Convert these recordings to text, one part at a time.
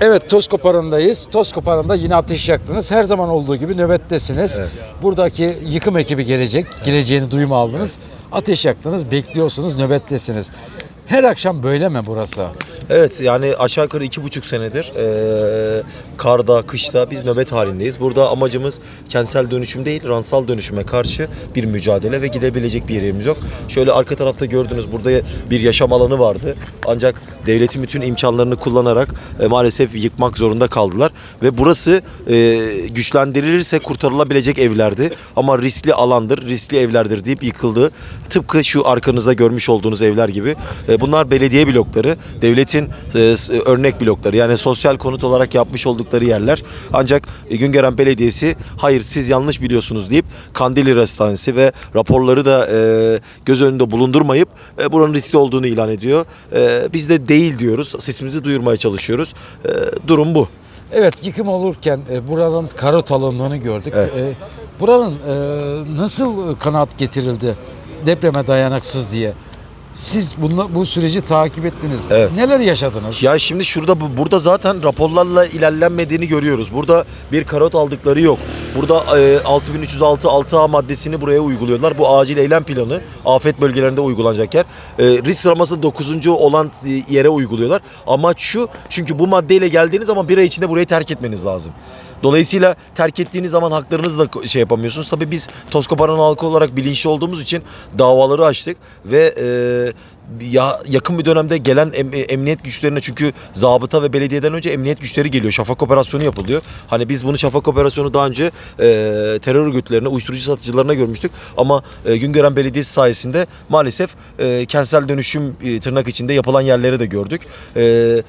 Evet toz koparındayız. Toz koparında yine ateş yaktınız. Her zaman olduğu gibi nöbettesiniz. Evet. Buradaki yıkım ekibi gelecek. Geleceğini duyum aldınız. Ateş yaktınız, bekliyorsunuz, nöbettesiniz. Her akşam böyle mi burası? Evet yani aşağı yukarı iki buçuk senedir eee, karda, kışta biz nöbet halindeyiz. Burada amacımız kentsel dönüşüm değil, ransal dönüşüme karşı bir mücadele ve gidebilecek bir yerimiz yok. Şöyle arka tarafta gördüğünüz burada bir yaşam alanı vardı. Ancak devletin bütün imkanlarını kullanarak e, maalesef yıkmak zorunda kaldılar. Ve burası e, güçlendirilirse kurtarılabilecek evlerdi. Ama riskli alandır, riskli evlerdir deyip yıkıldı. Tıpkı şu arkanızda görmüş olduğunuz evler gibi. E, bunlar belediye blokları, devletin e, örnek blokları. Yani sosyal konut olarak yapmış oldukları yerler. Ancak e, Güngören Belediyesi hayır siz yanlış biliyorsunuz deyip Kandilli Hastanesi ve raporları da e, göz önünde bulundurmayıp e, buranın riskli olduğunu ilan ediyor. E, biz de değil diyoruz. Sesimizi duyurmaya çalışıyoruz. E, durum bu. Evet yıkım olurken e, buradan karot alındığını gördük. Evet. E, buranın e, nasıl kanaat getirildi depreme dayanıksız diye? Siz bunla, bu süreci takip ettiniz. Evet. Neler yaşadınız? Ya şimdi şurada bu- burada zaten raporlarla ilerlenmediğini görüyoruz. Burada bir karot aldıkları yok. Burada e, 6306 6A maddesini buraya uyguluyorlar. Bu acil eylem planı afet bölgelerinde uygulanacak yer. E, risk sıralaması 9. olan e, yere uyguluyorlar. Amaç şu çünkü bu maddeyle geldiğiniz zaman bir ay içinde burayı terk etmeniz lazım. Dolayısıyla terk ettiğiniz zaman haklarınızla ko- şey yapamıyorsunuz. Tabii biz Toskoparan halkı olarak bilinçli olduğumuz için davaları açtık ve e, ya yakın bir dönemde gelen em- emniyet güçlerine çünkü zabıta ve belediyeden önce emniyet güçleri geliyor. Şafak operasyonu yapılıyor. Hani biz bunu şafak operasyonu daha önce e, terör örgütlerine, uyuşturucu satıcılarına görmüştük. Ama e, Güngören Belediyesi sayesinde maalesef e, kentsel dönüşüm e, tırnak içinde yapılan yerleri de gördük. E,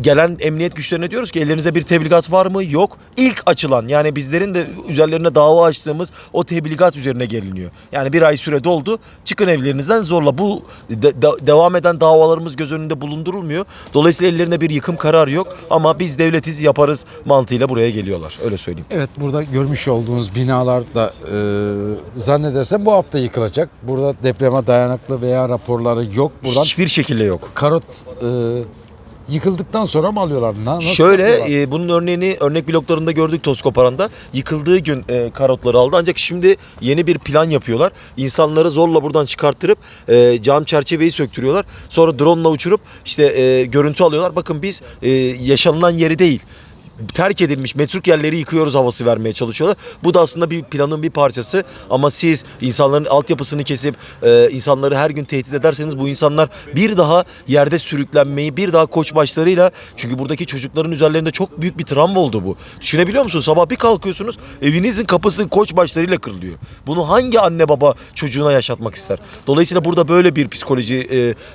gelen emniyet güçlerine diyoruz ki ellerinize bir tebligat var mı? Yok. İlk açılan yani bizlerin de üzerlerine dava açtığımız o tebligat üzerine geliniyor. Yani bir ay süre doldu. Çıkın evlerinizden zorla. Bu de- de- devam eden davalarımız göz önünde bulundurulmuyor. Dolayısıyla ellerinde bir yıkım kararı yok. Ama biz devletiz yaparız mantığıyla buraya geliyorlar. Öyle söyleyeyim. Evet burada görmüş olduğunuz binalar da e, zannedersem bu hafta yıkılacak. Burada depreme dayanıklı veya raporları yok. Buradan Hiçbir şekilde yok. karot e, yıkıldıktan sonra mı alıyorlar? Na- Nasıl Şöyle e, bunun örneğini örnek bloklarında gördük Toskoparan'da. Yıkıldığı gün e, karotları aldı ancak şimdi yeni bir plan yapıyorlar. İnsanları zorla buradan çıkarttırıp e, cam çerçeveyi söktürüyorlar. Sonra drone ile uçurup işte e, görüntü alıyorlar. Bakın biz e, yaşanılan yeri değil terk edilmiş metruk yerleri yıkıyoruz havası vermeye çalışıyorlar. Bu da aslında bir planın bir parçası ama siz insanların altyapısını kesip e, insanları her gün tehdit ederseniz bu insanlar bir daha yerde sürüklenmeyi bir daha koç başlarıyla çünkü buradaki çocukların üzerlerinde çok büyük bir travma oldu bu. Düşünebiliyor musunuz? Sabah bir kalkıyorsunuz evinizin kapısı koç başlarıyla kırılıyor. Bunu hangi anne baba çocuğuna yaşatmak ister? Dolayısıyla burada böyle bir psikoloji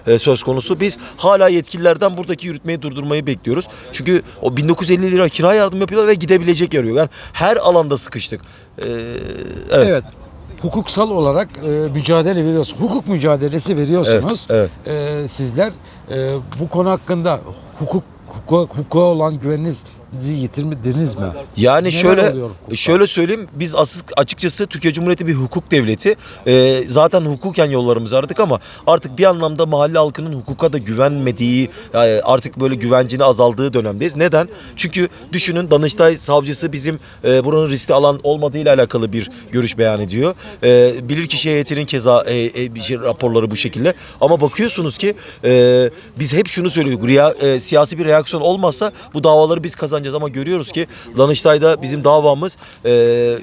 e, e, söz konusu. Biz hala yetkililerden buradaki yürütmeyi durdurmayı bekliyoruz. Çünkü o 1950 lira kira yardım yapıyorlar ve gidebilecek yer yok. Yani her alanda sıkıştık. E, evet. Evet. Hukuksal olarak e, mücadele veriyorsunuz. Hukuk mücadelesi veriyorsunuz. Evet, E, sizler e, bu konu hakkında hukuk hukuka, hukuka olan güveninizi yitirmediniz mi? Yani Neler şöyle oluyor hukukta? şöyle söyleyeyim biz asıl açıkçası Türkiye Cumhuriyeti bir hukuk devleti. Ee, zaten hukuken yollarımızı aradık ama artık bir anlamda mahalle halkının hukuka da güvenmediği yani artık böyle güvencini azaldığı dönemdeyiz. Neden? Çünkü düşünün Danıştay savcısı bizim e, buranın riskli alan olmadığıyla alakalı bir görüş beyan ediyor. E, bilirkişi heyetinin keza e, e, bir şey, raporları bu şekilde. Ama bakıyorsunuz ki e, biz hep şunu söylüyoruz. Riya, e, siyasi bir reaksiyon olmazsa bu davaları biz kazanacağız ama görüyoruz ki Danıştay'da bizim davamız e,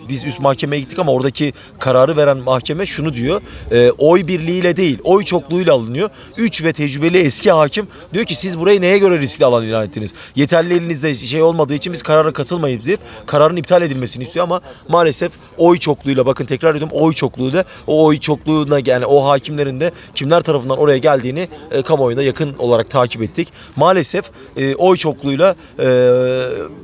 biz üst mahkemeye gittik ama oradaki kararı veren mahkeme şunu diyor. E, oy birliğiyle değil, oy çokluğuyla alınıyor. 3 ve tecrübeli eski hakim diyor ki siz burayı neye göre riskli alan ilan ettiniz? Yeterli elinizde şey olmadığı için biz karara katılmayız deyip kararın iptal edilmesini istiyor ama maalesef oy çokluğuyla bakın tekrar ediyorum oy çokluğuyla o oy çokluğuna yani o hakimlerin de kimler tarafından oraya geldiğini e, kamuoyunda yakın olarak takip ettik. Maalesef e, oy çokluğuyla e,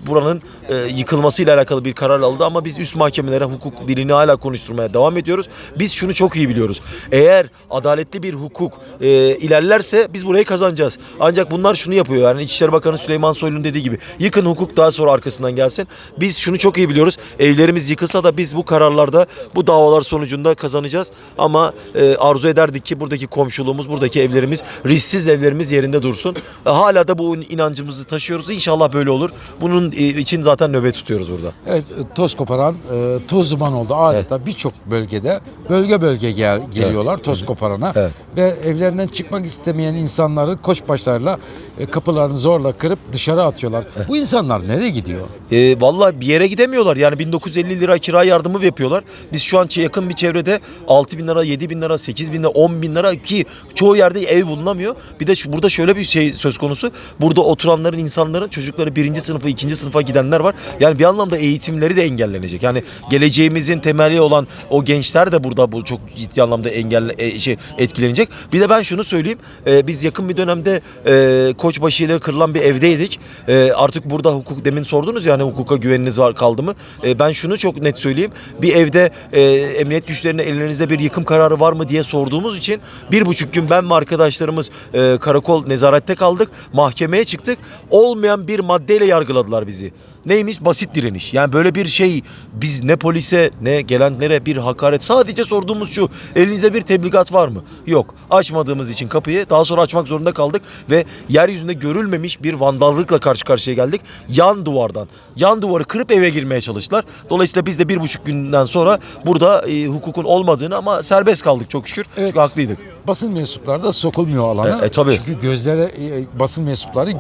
buranın e, yıkılmasıyla alakalı bir karar aldı ama biz üst mahkemelere hukuk dilini hala konuşturmaya devam ediyoruz. Biz şunu çok iyi biliyoruz. Eğer adaletli bir hukuk e, ilerlerse biz burayı kazanacağız. Ancak bunlar şunu yapıyor. Yani İçişleri Bakanı Süleyman Soylu'nun dediği gibi yıkın hukuk daha sonra arkasından gelsin. Biz şunu çok iyi biliyoruz. Evlerimiz yıkılsa da biz bu kararlarda bu davalar sonucunda kazanacağız. Ama e, arzu ederdik ki buradaki komşuluğumuz, buradaki evlerimiz, risksiz evlerimiz yerinde dursun. E, hala da bu inancımızı taşıyoruz. İnşallah böyle olur. Bunun e, için zaten nöbet tutuyoruz burada. Evet, e, toz koparan e, toz duman oldu. Adeta birçok bölgede bölge bölge gel, geliyorlar toz koparana Evet. ve evlerinden çıkmak istemeyen insanları koçbaşlarla e, kapılarını zorla kırıp dışarı atıyorlar. Bu insanlar nereye gidiyor? E, vallahi bir yere gidemiyorlar. Yani 1950 lira kira yardımı yapıyorlar. Biz şu an yakın bir çevrede 6 bin lira, 7 bin lira, 8 bin lira, 10 bin lira ki çoğu yerde ev bulunamıyor. Bir de şu, burada şöyle bir şey söz konusu. Burada oturanların, insanların çocukları birinci sınıfa, ikinci sınıfa gidenler var. Yani bir anlamda eğitimleri de engellenecek. Yani geleceğimizin temeli olan o gençler de burada bu çok ciddi anlamda engelle e, şey etkilenecek. Bir de ben şunu söyleyeyim. E, biz yakın bir dönemde e, Koçbaşı ile kırılan bir evdeydik. E, artık burada hukuk demin sordunuz yani hukuka güveniniz var kaldı mı? E, ben şunu çok net söyleyeyim. Bir evde e, emniyet güçlerine elinizde bir yıkım kararı var mı diye sorduğumuz için bir buçuk gün ben ve arkadaşlarımız e, karakol nezarette kaldık. Mahkemeye çıktık. Olmayan bir maddeyle yargıladılar bizi. Neymiş? Basit direniş. Yani böyle bir şey biz ne polise ne gelenlere bir hakaret. Sadece sorduğumuz şu. Elinizde bir tebligat var mı? Yok. Açmadığımız için kapıyı daha sonra açmak zorunda kaldık ve yeryüzünde görülmemiş bir vandallıkla karşı karşıya geldik. Yan duvardan. Yan duvarı kırıp eve girmeye çalıştılar. Dolayısıyla biz de bir buçuk günden sonra burada e, hukukun olmadığını ama serbest kaldık çok şükür. Evet. Çünkü haklıydık. Basın mensupları da sokulmuyor alana. E, e, tabii. Çünkü gözlere e, basın mensupları e,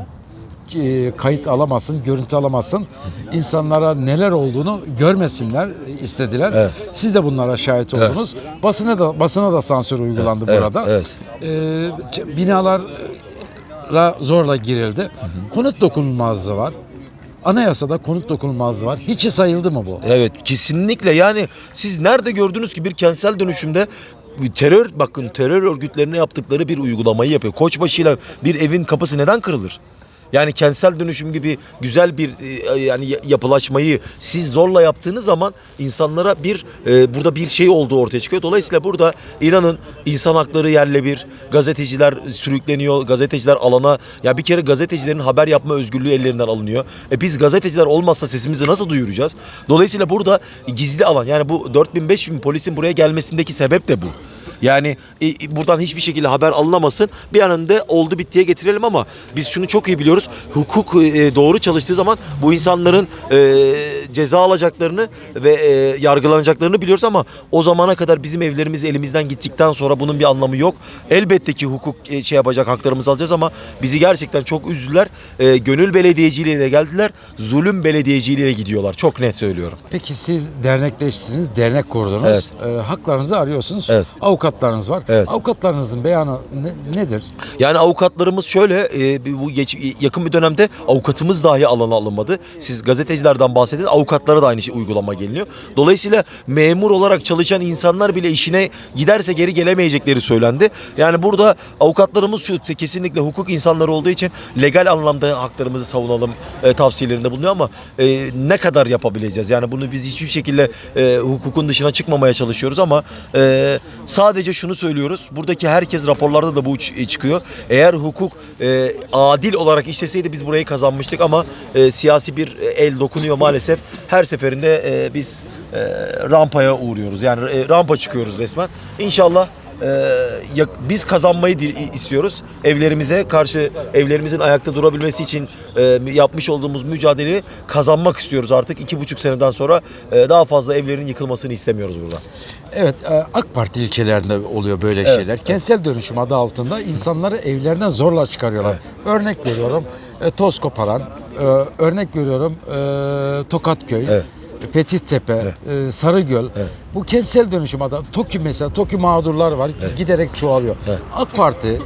kayıt alamazsın, görüntü alamazsın. İnsanlara neler olduğunu görmesinler istediler. Evet. Siz de bunlara şahit Evet. oldunuz. Basına da basına da sansür uygulandı Evet, burada. evet. E, ç- binalara zorla girildi. Konut dokunulmazlığı var. Anayasada konut dokunulmazlığı var. Hiçi sayıldı mı bu? Evet kesinlikle yani siz nerede gördünüz ki bir kentsel dönüşümde terör bakın terör örgütlerine yaptıkları bir uygulamayı yapıyor. Koçbaşı'yla bir evin kapısı neden kırılır? Yani kentsel dönüşüm gibi güzel bir e, yani ya- yapılaşmayı siz zorla yaptığınız zaman insanlara bir e, burada bir şey olduğu ortaya çıkıyor. Dolayısıyla burada inanın insan hakları yerle bir, gazeteciler sürükleniyor, gazeteciler alana ya bir kere gazetecilerin haber yapma özgürlüğü ellerinden alınıyor. E biz gazeteciler olmazsa sesimizi nasıl duyuracağız? Dolayısıyla burada gizli alan yani bu 4000 5000 polisin buraya gelmesindeki sebep de bu. Yani e, e, buradan hiçbir şekilde haber alınamasın. Bir an önde oldu bittiye getirelim ama biz şunu çok iyi biliyoruz. Hukuk e, doğru çalıştığı zaman bu insanların e, ceza alacaklarını ve e, yargılanacaklarını biliyoruz ama o zamana kadar bizim evlerimiz elimizden gittikten sonra bunun bir anlamı yok. Elbette ki hukuk e, şey yapacak haklarımızı alacağız ama bizi gerçekten çok üzdüler. E, gönül belediyeciliğiyle geldiler. Zulüm belediyeciliğiyle gidiyorlar. Çok net söylüyorum. Peki siz dernekleştiniz, dernek kurdunuz. Evet. Ee, haklarınızı arıyorsunuz. Evet. Avukatlarınız var. Evet. Avukatlarınızın beyanı ne- nedir? Yani avukatlarımız şöyle e, bu geç, yakın bir dönemde avukatımız dahi alana alınmadı. Siz gazetecilerden bahsedin avukatlara da aynı şey uygulama geliniyor. Dolayısıyla memur olarak çalışan insanlar bile işine giderse geri gelemeyecekleri söylendi. Yani burada avukatlarımız şu kesinlikle hukuk insanları olduğu için legal anlamda haklarımızı savunalım e, tavsiyelerinde bulunuyor ama e, ne kadar yapabileceğiz? Yani bunu biz hiçbir şekilde e, hukukun dışına çıkmamaya çalışıyoruz ama e, sadece şunu söylüyoruz. Buradaki herkes raporlarda da bu ç- çıkıyor. Eğer hukuk e, adil olarak işleseydi biz burayı kazanmıştık ama e, siyasi bir el dokunuyor maalesef. Her seferinde e, biz e, rampaya uğruyoruz. Yani e, rampa çıkıyoruz resmen. İnşallah e, biz kazanmayı istiyoruz. Evlerimize karşı evlerimizin ayakta durabilmesi için e, yapmış olduğumuz mücadeleyi kazanmak istiyoruz artık. iki buçuk seneden sonra e, daha fazla evlerin yıkılmasını istemiyoruz burada. Evet, e, AK Parti ilçelerinde oluyor böyle Evet, şeyler. Kentsel dönüşüm adı altında insanları evlerinden zorla çıkarıyorlar. Örnek veriyorum, toz koparan, örnek veriyorum, Tokatköy. Evet. Fethiyetepe, e, Sarıgöl. Evet. Bu kentsel dönüşüm adam. TOKİ mesela, TOKİ mağdurlar var. Giderek çoğalıyor. Evet. AK Parti e,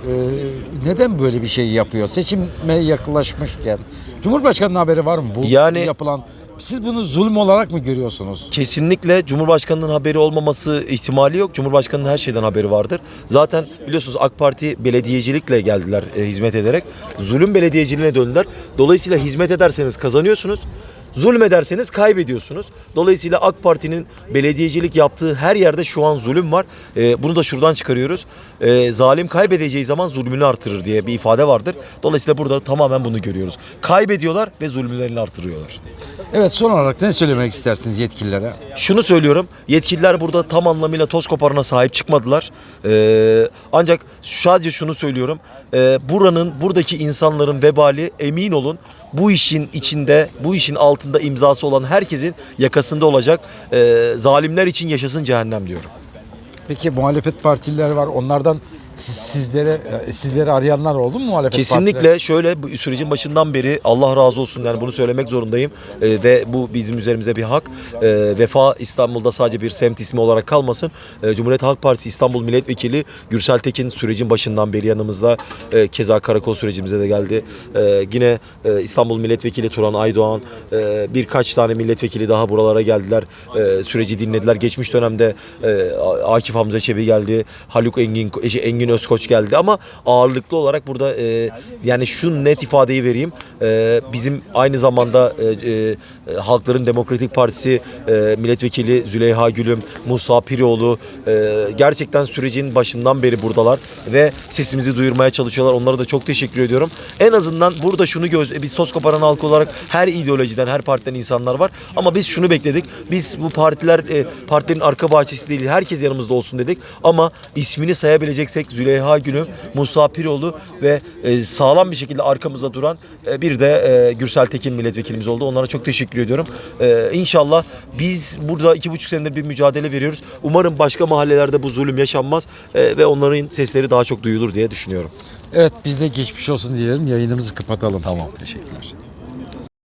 neden böyle bir şey yapıyor? Seçime yaklaşmışken. Cumhurbaşkanı'nın haberi var mı bu Yani- yapılan? Siz bunu zulüm olarak mı görüyorsunuz? Kesinlikle Cumhurbaşkanı'nın haberi olmaması ihtimali yok. Cumhurbaşkanı'nın her şeyden haberi vardır. Zaten biliyorsunuz AK Parti belediyecilikle geldiler e, hizmet ederek. Zulüm belediyeciliğine döndüler. Dolayısıyla hizmet ederseniz kazanıyorsunuz. Zulmederseniz kaybediyorsunuz. Dolayısıyla AK Parti'nin belediyecilik yaptığı her yerde şu an zulüm var. E, bunu da şuradan çıkarıyoruz. E, zalim kaybedeceği zaman zulmünü artırır diye bir ifade vardır. Dolayısıyla burada tamamen bunu görüyoruz. Kaybediyorlar ve zulümlerini artırıyor. Evet son olarak ne söylemek istersiniz yetkililere? Şunu söylüyorum. Yetkililer burada tam anlamıyla toz koparına sahip çıkmadılar. Ee, ancak sadece şunu söylüyorum. Ee, buranın, buradaki insanların vebali emin olun bu işin içinde, bu işin altında imzası olan herkesin yakasında olacak. Ee, zalimler için yaşasın cehennem diyorum. Peki muhalefet partililer var. Onlardan siz- sizlere e, sizleri arayanlar oldu mu muhalefet partileri? Kesinlikle şöyle bu sürecin başından beri Allah razı olsun yani bunu söylemek zorundayım Ee, ve bu bizim üzerimize bir hak. Ee, Vefa İstanbul'da sadece bir semt ismi olarak kalmasın. Ee, Cumhuriyet Halk Partisi İstanbul Milletvekili Gürsel Tekin sürecin başından beri yanımızda. Ee, keza karakol sürecimize de geldi. Ee, yine e, İstanbul Milletvekili Turan Aydoğan, e, birkaç tane milletvekili daha buralara geldiler. Ee, süreci dinlediler. Geçmiş dönemde e, Akif Hamza Çebi geldi. Haluk Engin şey, Engin Özkoç geldi ama ağırlıklı olarak burada e, yani şu net ifadeyi vereyim. E, bizim aynı zamanda e, e, Halkların Demokratik Partisi e, milletvekili Züleyha Gülüm, Musa Pirioğlu e, gerçekten sürecin başından beri buradalar ve sesimizi duyurmaya çalışıyorlar. Onlara da çok teşekkür ediyorum. En azından burada şunu göz biz toz koparan halk olarak her ideolojiden, her partiden insanlar var ama biz şunu bekledik. Biz bu partiler e, partilerin arka bahçesi değil. Herkes yanımızda olsun dedik. Ama ismini sayabileceksek Züleyha Gülüm, Musa Piroğlu ve e, sağlam bir şekilde arkamızda duran e, bir de e, Gürsel Tekin milletvekilimiz oldu. Onlara çok teşekkür ediyorum. E, inşallah biz burada iki buçuk senedir bir mücadele veriyoruz. Umarım başka mahallelerde bu zulüm yaşanmaz e, ve onların sesleri daha çok duyulur diye düşünüyorum. Evet biz de geçmiş olsun diyelim. Yayınımızı kapatalım. Tamam teşekkürler.